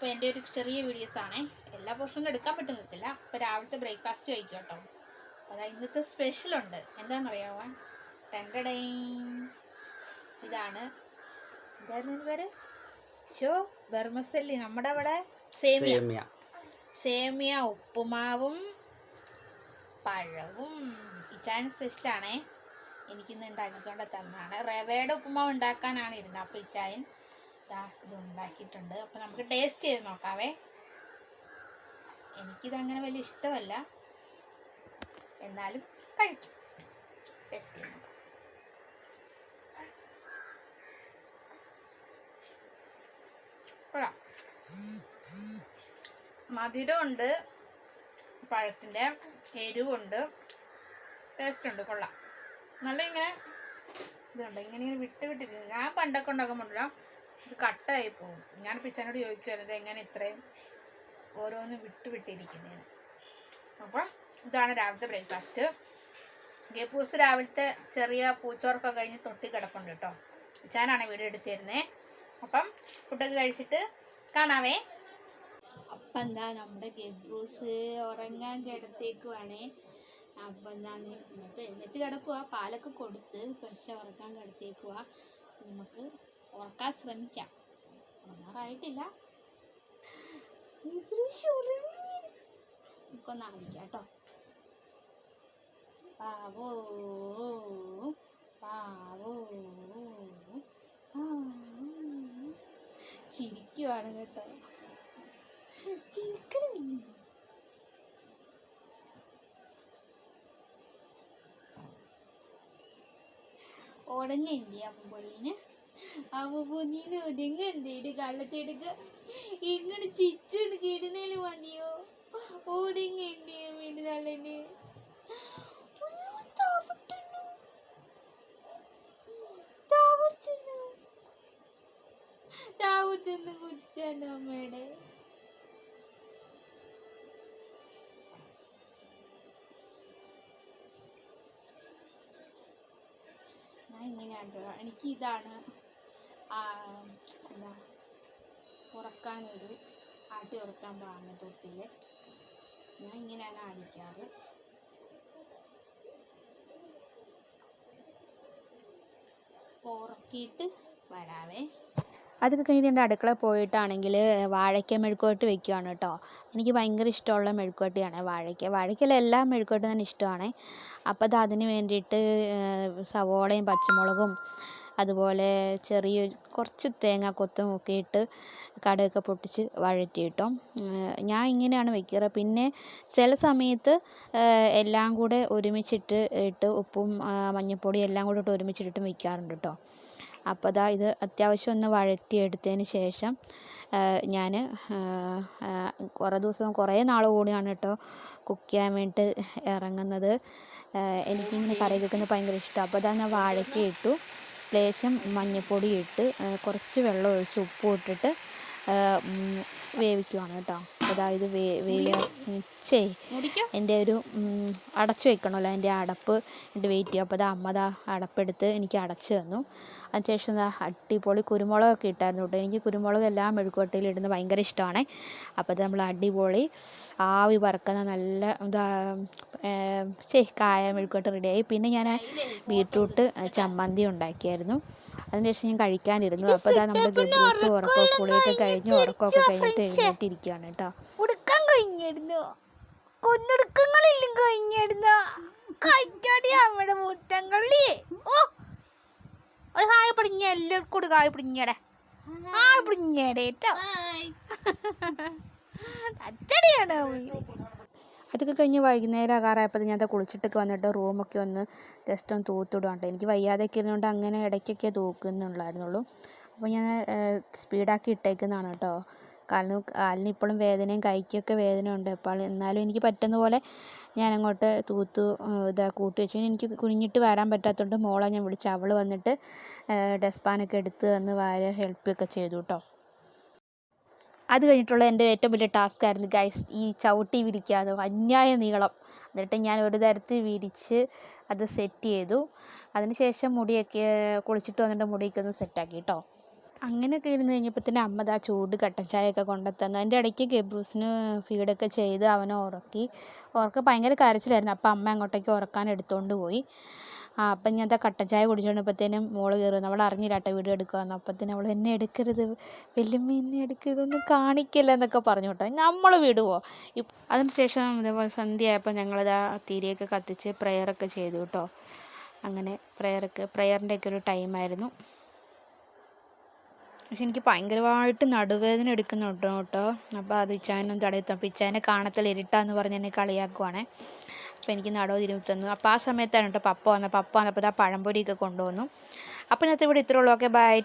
അപ്പോൾ എന്റെ ഒരു ചെറിയ വീഡിയോസ് ആണേ. എല്ലാ പോർഷനും എടുക്കാൻ പറ്റുന്നില്ല അപ്പോൾ രാവിലത്തെ ബ്രേക്ക്ഫാസ്റ്റ് കഴിക്കും കേട്ടോ. അതാ ഇന്നത്തെ സ്പെഷ്യലുണ്ട് എന്താണെന്നറിയാമോ ടെൻഡടൈ ഇതാണ്. എന്തായിരുന്നു പേര്? ഷോ ബർമസല്ലി നമ്മുടെ അവിടെ സേമിയ. സേമിയ. സേമിയ ഉപ്പുമാവും പഴവും. ഇച്ചാൻ സ്പെഷ്യലാണേ എനിക്കിന്ന് ഉണ്ടാക്കിക്കൊണ്ട് തന്നാണ് റവയുടെ ഉപ്പുമാവ് ഉണ്ടാക്കാനാണ് ഇരുന്നത്. അപ്പോൾ ഇച്ചായൻ ദാ ഇത് ഉണ്ടാക്കിയിട്ടുണ്ട് അപ്പോൾ നമുക്ക് ടേസ്റ്റ് ചെയ്ത് നോക്കാവേ. എനിക്കിത് അങ്ങനെ വലിയ ഇഷ്ടമല്ല. എന്നാലും കഴിക്കും. ടേസ്റ്റ് ചെയ്ത് നോക്കാം. മധുരമുണ്ട്. പഴത്തിന്റെ എരിവുണ്ട്. ടേസ്റ്റ് ഉണ്ട്. കൊള്ളാം. നല്ല ഇങ്ങനെ ഇതുണ്ട്. ഇങ്ങനെ ഇങ്ങനെ വിട്ട് വിട്ടിരിക്കുന്നു. ഞാൻ പണ്ടൊക്കെ ഉണ്ടാക്കുമ്പോഴല്ലോ ഇത് കട്ടായി പോകും. ഞാൻ പിച്ചാനോട് ചോദിക്കുമായിരുന്നു എങ്ങനെ ഇത്രയും ഓരോന്ന് വിട്ട് വിട്ടിരിക്കുന്നതെന്ന് അപ്പം ഇതാണ് രാവിലത്തെ ബ്രേക്ക്ഫാസ്റ്റ് ഗേപ്പൂസ് രാവിലത്തെ ചെറിയ പൂച്ചോറൊക്കെ കഴിഞ്ഞ് തൊട്ടി കിടപ്പുണ്ട് കേട്ടോ. ഇച്ചാനാണ് വീഡിയോ എടുത്തിരുന്നത് അപ്പം ഫുഡൊക്കെ കഴിച്ചിട്ട് കാണാവേ. അപ്പം എന്താ നമ്മുടെ ഗബ്രൂസ് ഉറങ്ങാൻ കിടത്തേക്കുവാണേ. അപ്പം എന്താണ് എന്നിട്ട് എന്നിട്ട് കിടക്കുക പാലൊക്കെ കൊടുത്ത് പക്ഷെ ഉറക്കാൻ കിടത്തേക്കുക നമുക്ക് ഉറക്കാൻ ശ്രമിക്കാം ഉറങ്ങി. നമുക്കൊന്ന് അറിയിക്കാം കേട്ടോ പാവോ പാവോ. ചിരിക്കുവാണ് കേട്ടോ ചിരിക്കണം ഉടങ്ങണ്ടേ അമ്മപ്പൊടീന് അമ്മപ്പൊന്നീന് ഒതുങ്ങണ്ടേ ഒരു കള്ളത്തെടുക്ക ഇങ്ങനെ ചിച്ചോണ്ട് കിടുന്നേൽ മതിയോ ഓടുങ്ങണ്ടേ വീട് തള്ളന്. താവത്തൊന്ന് കുടിച്ചാണ് ഇങ്ങനെയാണ്. എനിക്ക് ഇതാണ്. എന്താ ഉറക്കാനൊരു ആട്ടി ഉറക്കാൻ പാടുന്ന തൊട്ടിൽ ഞാൻ ഇങ്ങനെയാണ് ആടിക്കാറ്. ഉറക്കിയിട്ട് വരാവേ. അതൊക്കെ കഴിഞ്ഞിട്ട് എന്റെ അടുക്കള പോയിട്ടാണെങ്കിൽ വാഴയ്ക്ക മെഴുക്കുവരട്ടി വെക്കുകയാണ് കേട്ടോ. എനിക്ക് ഭയങ്കര ഇഷ്ടമുള്ള മെഴുക്കുവരട്ടിയാണ് വാഴയ്ക്ക. വാഴയ്ക്കയിലെ എല്ലാ മെഴുക്കുവരട്ടി തന്നെ ഇഷ്ടമാണ്. അപ്പോൾ അത് അതിന് വേണ്ടിയിട്ട് സവോളയും പച്ചമുളകും അതുപോലെ ചെറിയ കുറച്ച് തേങ്ങ കൊത്തും ഒക്കെ ഇട്ട് കടയൊക്കെ പൊട്ടിച്ച് വഴറ്റി കേട്ടോ ഞാൻ ഇങ്ങനെയാണ് വെക്കാറ്. പിന്നെ ചില സമയത്ത് എല്ലാം കൂടെ ഒരുമിച്ചിട്ട് ഇട്ട് ഉപ്പും മഞ്ഞൾപ്പൊടിയും എല്ലാം കൂടെ ഇട്ട് ഒരുമിച്ചിട്ടിട്ടും വെക്കാറുണ്ട് കേട്ടോ അപ്പോൾ ദാ ഇത് അത്യാവശ്യം ഒന്ന് വഴറ്റിയെടുത്തതിന് ശേഷം ഞാൻ കുറേ ദിവസം കുറേ നാൾ കൂടിയാണ് കേട്ടോ കുക്ക് ചെയ്യാൻ വേണ്ടിയിട്ട് ഇറങ്ങുന്നത്. എനിക്കിങ്ങനെ കറി വെക്കുന്നത് ഭയങ്കര ഇഷ്ടമാണ് അപ്പോൾ അതാ ഞാൻ വാഴയ്ക്ക ഇട്ടു ലേശം മഞ്ഞൾപ്പൊടി ഇട്ട് കുറച്ച് വെള്ളം ഒഴിച്ച് ഉപ്പും ഇട്ടിട്ട് വേവിക്കുവാണ് കേട്ടോ. അതായത് വേ ചേ എന്റെ ഒരു അടച്ചു അടച്ച് വെക്കണമല്ലോ. എന്റെ അടപ്പ് എന്റെ വെയിറ്റ് ചെയ്യും അപ്പോൾ അത് അമ്മ ദാ അടപ്പെടുത്ത് എനിക്ക് അടച്ചു തന്നു. അതിനുശേഷം ദാ അടിപൊളി കുരുമുളകൊക്കെ ഇട്ടായിരുന്നു കേട്ടോ. എനിക്ക് കുരുമുളക് എല്ലാം മെഴുക്കുവട്ടയിൽ ഇടുന്നത് ഭയങ്കര ഇഷ്ടമാണ്. അപ്പോൾ അത് നമ്മൾ അടിപൊളി ആവി പറക്കുന്ന നല്ല ഇതാ ശേ കായ മെഴുക്കുവരട്ടി റെഡിയായി. പിന്നെ ഞാൻ ബീട്രൂട്ട് ചമ്മന്തി ഉണ്ടാക്കിയായിരുന്നു. അതിനുശേഷം ഞാൻ കഴിക്കാനിരുന്നു. അപ്പോൾ ഇതാ നമ്മുടെ ഗബ്ബൂസ് ഉറക്കം കുളിയൊക്കെ കഴിഞ്ഞ്. ഉറക്കമൊക്കെ കഴിഞ്ഞിട്ട് എഴുന്നേറ്റിരിക്കുകയാണ് കേട്ടോ. ഉടുക്കാൻ കഴിഞ്ഞിരുന്നു. കൊന്നൊടുക്കങ്ങളെല്ലാം കഴിഞ്ഞിരുന്നു. കഴിക്കാടി അമ്മയുടെ മുത്തങ്ങളി ഓ ഒരു ഹായ പിടിഞ്ഞ എല്ലാവർക്കും കൂടി കായ പിടിഞ്ഞടെ ആ പിടിഞ്ഞടെ കേട്ടോ. അച്ചടിയാണ് അതൊക്കെ കഴിഞ്ഞ് വൈകുന്നേരം ആകാറായപ്പോൾ ഞാൻ കുളിച്ചിട്ടൊക്കെ വന്നിട്ട് റൂമൊക്കെ ഒന്ന് ജസ്റ്റ് ഒന്ന് തൂത്തിടുകയാണ് എനിക്ക് വയ്യാതെയൊക്കെ ഇരുന്നുകൊണ്ട് അങ്ങനെ ഇടയ്ക്കൊക്കെ തൂക്കുന്നുള്ളായിരുന്നുള്ളൂ. അപ്പോൾ ഞാൻ സ്പീഡാക്കി ഇട്ടേക്കുന്നതാണ് കേട്ടോ. കാലിന് കാലിന് ഇപ്പോഴും വേദനയും കൈക്കൊക്കെ ഉണ്ട്. അപ്പോൾ എന്നാലും എനിക്ക് പറ്റുന്ന പോലെ ഞാൻ അങ്ങോട്ട് തൂത്തു ഇതാ കൂട്ടി വെച്ചു. എനിക്ക് കുനിഞ്ഞിട്ട് വരാൻ പറ്റാത്തതുകൊണ്ട് മോളെ ഞാൻ വിളിച്ചു അവൾ വന്നിട്ട് ഡസ്പാനൊക്കെ എടുത്ത് തന്ന് വാര ഹെൽപ്പൊക്കെ ചെയ്തു കേട്ടോ. അത് കഴിഞ്ഞിട്ടുള്ള എന്റെ ഏറ്റവും വലിയ ടാസ്ക് ആയിരുന്നു ഗൈസ് ഈ ചവിട്ടി വിരിക്കാതെ അന്യായ നീളം. എന്നിട്ട് ഞാൻ ഒരു തരത്തിൽ വിരിച്ച് അത് സെറ്റ് ചെയ്തു. അതിനുശേഷം മുടിയൊക്കെ കുളിച്ചിട്ട് വന്നിട്ട് മുടിയൊക്കെ ഒന്ന് സെറ്റാക്കി കേട്ടോ അങ്ങനെയൊക്കെ ഇരുന്ന് കഴിഞ്ഞപ്പോൾ തന്നെ അമ്മ ആ ചൂട് കട്ടൻ ചായയൊക്കെ കൊണ്ടുത്തന്നു. അതിന്റെ ഇടയ്ക്ക് ഗബ്രൂസിന് ഫീഡൊക്കെ ചെയ്ത് അവനെ ഉറക്കി. ഉറക്കം ഭയങ്കര കരച്ചിലായിരുന്നു. അപ്പോൾ അമ്മ അങ്ങോട്ടേക്ക് ഉറക്കാൻ എടുത്തുകൊണ്ട് പോയി. ആ അപ്പം ഞാൻ ദാ കട്ടൻ ചായ കുടിച്ചുകൊണ്ടിരുന്നപ്പോഴത്തേനും മോൾ കയറുന്നു. അവൾ അറിഞ്ഞില്ല കേട്ടോ വീഡിയോ എടുക്കുമെന്ന് അപ്പത്തേനും അവൾ എന്നെ എടുക്കരുത്. വല്യമ്മ എന്നെ എടുക്കരുത്. ഒന്നും കാണിക്കില്ല എന്നൊക്കെ പറഞ്ഞു കേട്ടോ നമ്മൾ വിടുവോ? അതിനുശേഷം അതിന് ശേഷം ഇതേപോലെ സന്ധ്യയായപ്പോൾ ഞങ്ങളിതാ തിരിയൊക്കെ കത്തിച്ച് പ്രെയറൊക്കെ ചെയ്തു കേട്ടോ അങ്ങനെ പ്രെയറൊക്കെ പ്രെയറിന്റെയൊക്കെ ഒരു ടൈമായിരുന്നു. പക്ഷെ എനിക്ക് ഭയങ്കരമായിട്ട് നടുവേദന എടുക്കുന്നുണ്ട് കേട്ടോ അപ്പോൾ അത് ഇച്ചാനൊന്നും തടയത്തും അപ്പോൾ ഇച്ചാനെ കാണത്തിൽ ഇരുട്ടാന്ന് പറഞ്ഞ് എന്നെ കളിയാക്കുവാണേ. അപ്പോൾ എനിക്ക് നടുവ് തിരുമ്പി തന്നു. അപ്പോൾ ആ സമയത്താണ് കേട്ടോ പപ്പ വന്നത്. പപ്പ വന്നപ്പോൾ ആ പഴംപൊരിയൊക്കെ കൊണ്ടുവന്നു. അപ്പോൾ ഇന്നത്തെ ഇവിടെ ഇത്രയുള്ളൂ ഓക്കെ ബൈ